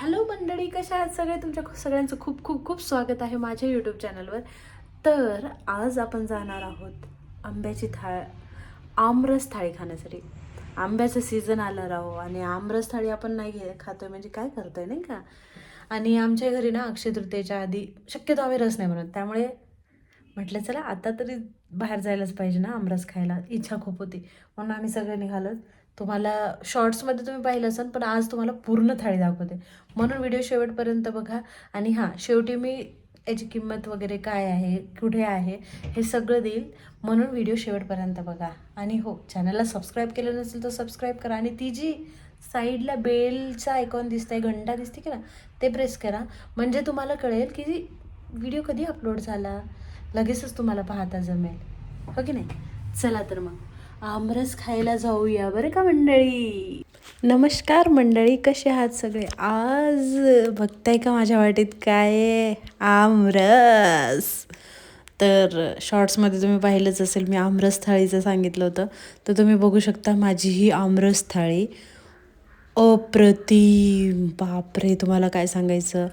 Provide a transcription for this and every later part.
Hello मंडळी कशा आहात सगळे? तुमच्या सगळ्यांचं खूप खूप खूप स्वागत आहे माझ्या यूट्यूब चॅनलवर तर आज आपण जाणार आहोत आंब्याची थाळ आमरस थाळी खाण्यासाठी. आंब्याचं सीझन आलं राहो आणि आमरस थाळी आपण नाही घे खातोय म्हणजे काय करतोय नाही का? आणि आमच्या घरी ना अक्षय तृतीयेच्या आधी शक्यतो आम्ही रस नाही बनवत. त्यामुळे म्हटलं चला आता तरी बाहेर जायलाच पाहिजे ना आमरस खायला. इच्छा खूप होती. म्हणून आम्ही सगळे निघालोत. तुम्हाला शॉर्ट्समध्ये तुम्ही पाहिलं असाल पण आज तुम्हाला पूर्ण थाळी दाखवते. म्हणून व्हिडिओ शेवटपर्यंत बघा. आणि हां शेवटी मी याची किंमत वगैरे काय आहे कुठे आहे हे सगळं देईल. म्हणून व्हिडिओ शेवटपर्यंत बघा. आणि हो चॅनलला सबस्क्राईब केलं नसेल तर सबस्क्राईब करा. आणि ती जी साईडला बेलचा आयकॉन दिसतं आहे घंटा दिसते की ना ते प्रेस करा. म्हणजे तुम्हाला कळेल की व्हिडिओ कधी अपलोड झाला? लगेचच तुम्हाला पाहता जमेल. हो की नाही? चला तर मग. आमरस खायला जाऊया बरं का मंडळी? नमस्कार मंडळी कसे आहात सगळे? आज बघताय का माझ्या वाटेत काय आमरस. तर शॉर्ट्समध्ये तुम्ही पाहिलंच असेल मी आमरस थाळीचं सांगितलं होतं. तर तुम्ही बघू शकता माझी ही आमरस थाळी. अप्रतिम. बापरे तुम्हाला काय सांगायचं?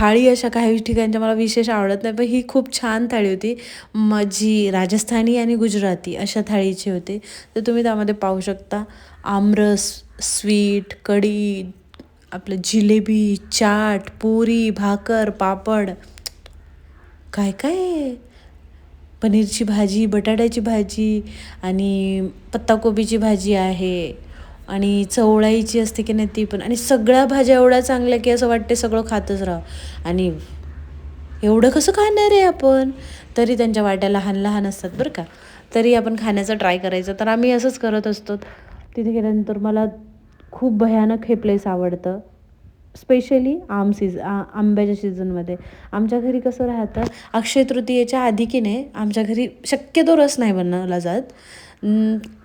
थाळी अशा काही ठिकाणच्या मला विशेष आवडत नाही पण ही खूप छान थाळी होती. माझी राजस्थानी आणि गुजराती अशा थाळीची होती. तर तुम्ही त्यामध्ये पाहू शकता आमरस स्वीट कढी आपलं जिलेबी चाट पुरी भाकर पापड. काय काय? पनीरची भाजी बटाट्याची भाजी आणि पत्ताकोबीची भाजी आहे. आणि चवळाईची असते की नाही ती पण. आणि सगळ्या भाज्या एवढ्या चांगल्या की असं वाटते सगळं खातच राहावं. आणि एवढं कसं खाणार आहे आपण? तरी त्यांच्या वाट्या लहान लहान असतात बरं का. तरी आपण खाण्याचं ट्राय करायचं. तर आम्ही असंच करत असतो. तिथे गेल्यानंतर मला खूप भयानक हे प्लेस आवडतं. स्पेशली आम सीज आ आंब्याच्या सीझनमध्ये आमच्या घरी कसं राहतं अक्षय तृतीयेच्या आधी की नाही आमच्या घरी शक्यतो रस नाही बनवला जात.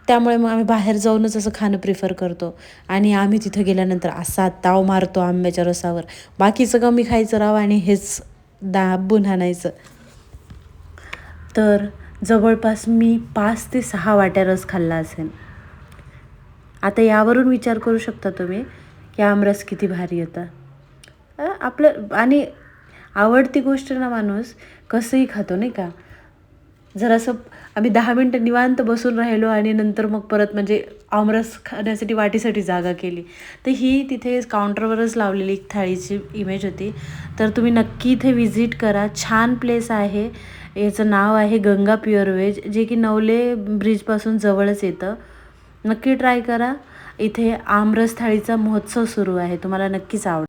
त्यामुळे मग आम्ही बाहेर जाऊनच असं खाणं प्रिफर करतो. आणि आम्ही तिथं गेल्यानंतर असा ताव मारतो आंब्याच्या रसावर. बाकीचं कमी खायचं राव आणि हेच दाबून आणायचं तर जवळपास मी पाच ते सहा वाट्या रस खाल्ला असेल. आता यावरून विचार करू शकता तुम्ही की आमरस किती भारी होता. आपलं आणि आवडती गोष्ट ना माणूस कसंही खातो नाही का? जरासं आम्ही दहा मिनटं निवांत बसून राहिलो आणि नंतर मग परत म्हणजे आमरस खाण्यासाठी वाटीसाठी जागा केली तर ही तिथे काउंटरवरच लावलेली एक थाळीची इमेज होती. तर तुम्ही नक्की इथे व्हिजिट करा. छान प्लेस आहे. याचं नाव आहे गंगा प्युअर वेज जे की नवले ब्रिजपासून जवळच येतं. नक्की ट्राय करा. इथे आमरस थाळीचा महोत्सव सुरू आहे. तुम्हाला नक्कीच आवडेल.